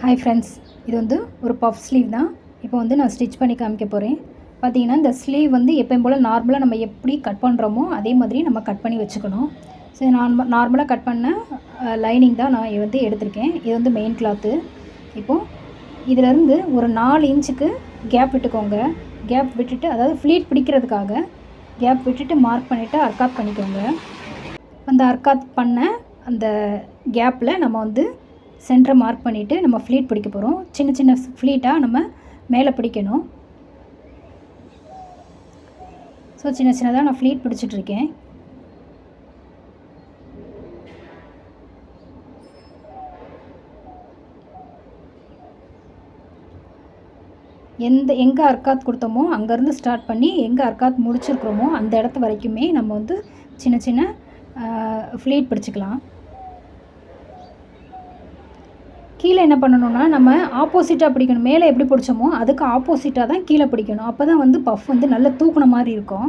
Hi friends இது வந்து ஒரு பஃப் ஸ்லீவ் தான். இப்போ வந்து நான் ஸ்டிச் பண்ணி காமிக்க போகிறேன் பார்த்தீங்கன்னா இந்த ஸ்லீவ் வந்து எப்பயும் போல் நார்மலாக நம்ம எப்படி கட் பண்ணுறோமோ அதே மாதிரி நம்ம கட் பண்ணி வச்சுக்கணும். ஸோ நான் நார்மலாக கட் பண்ண லைனிங் தான் நான் வந்து எடுத்திருக்கேன். இது வந்து மெயின் கிளாத்து இப்போது இதிலேருந்து ஒரு நாலு இன்ச்சுக்கு கேப் விட்டுக்கோங்க. கேப் விட்டுட்டு அதாவது ஃப்ளீட் பிடிக்கிறதுக்காக கேப் விட்டுட்டு மார்க் பண்ணிவிட்டு அர்க்காத் பண்ணிக்கோங்க. அந்த அர்க்காத் பண்ண அந்த கேப்பில் நம்ம வந்து சென்டரை மார்க் பண்ணிவிட்டு நம்ம ஃப்ளீட் பிடிக்க போகிறோம் சின்ன சின்ன ஃப்ளீட்டாக நம்ம மேலே பிடிக்கணும். ஸோ சின்ன சின்னதாக நான் ஃப்ளீட் பிடிச்சிட்ருக்கேன் எந்த எங்கே அர்க்காத் கொடுத்தோமோ அங்கேருந்து ஸ்டார்ட் பண்ணி எங்கே அர்க்காத் முடிச்சிருக்கிறோமோ அந்த இடத்து வரைக்குமே நம்ம வந்து சின்ன சின்ன ஃப்ளீட் பிடிச்சிக்கலாம். கீழே என்ன பண்ணணும்னா நம்ம ஆப்போசிட்டாக பிடிக்கணும். மேலே எப்படி பிடிச்சோமோ அதுக்கு ஆப்போசிட்டாக தான் கீழே பிடிக்கணும். அப்போ தான் வந்து பஃப் வந்து நல்லா தூக்குன மாதிரி இருக்கும்.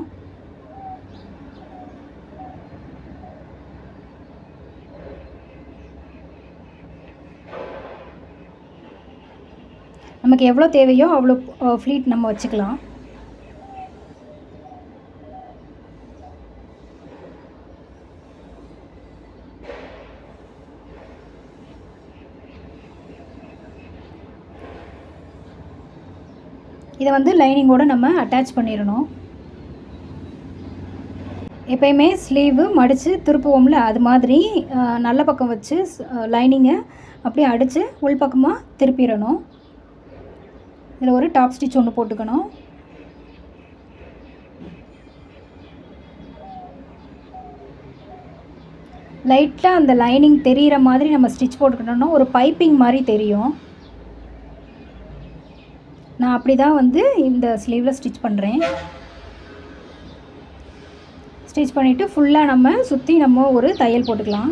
நமக்கு எவ்வளோ தேவையோ அவ்வளோ ஃப்ளீட் நம்ம வச்சுக்கலாம். இதை வந்து லைனிங்கோடு நம்ம அட்டாச் பண்ணிடணும். எப்பயுமே ஸ்லீவு மடித்து திருப்புவோம்ல அது மாதிரி நல்ல பக்கம் வச்சு லைனிங்கை அப்படியே அடித்து உள்பக்கமாக திருப்பிடணும். இதில் ஒரு டாப் ஸ்டிச் ஒன்று போட்டுக்கணும். லைட்டாக அந்த லைனிங் தெரிகிற மாதிரி நம்ம ஸ்டிச் போட்டுக்கணும்னா ஒரு பைப்பிங் மாதிரி தெரியும். நான் அப்படி தான் வந்து இந்த ஸ்லீவில் ஸ்டிச் பண்ணுறேன் ஸ்டிச் பண்ணிவிட்டு ஃபுல்லாக நம்ம சுற்றி நம்ம ஒரு தையல் போட்டுக்கலாம்.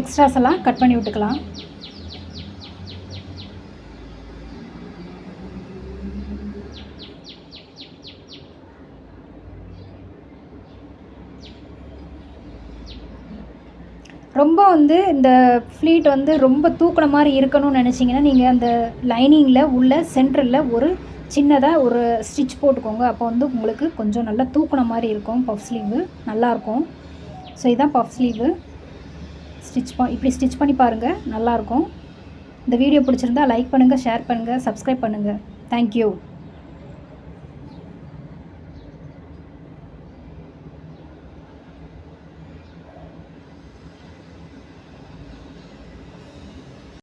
எக்ஸ்ட்ராஸ் எல்லாம் கட் பண்ணி விட்டுக்கலாம். ரொம்ப வந்து இந்த ஃப்ளீட் வந்து ரொம்ப தூக்கின மாதிரி இருக்கணும்னு நினச்சிங்கன்னா நீங்கள் அந்த லைனிங்கில் உள்ள சென்டரில் ஒரு சின்னதாக ஒரு ஸ்டிச் போட்டுக்கோங்க. அப்போ வந்து உங்களுக்கு கொஞ்சம் நல்லா தூக்கின மாதிரி இருக்கும். பஃப் ஸ்லீவு நல்லாயிருக்கும் ஸோ இதுதான் பஃப் ஸ்லீவு ஸ்டிச் ப இப்படி ஸ்டிச் பண்ணி பாருங்கள் நல்லாயிருக்கும் இந்த வீடியோ பிடிச்சிருந்தா லைக் பண்ணுங்கள் ஷேர் பண்ணுங்கள் சப்ஸ்கிரைப் பண்ணுங்கள் தேங்க்யூ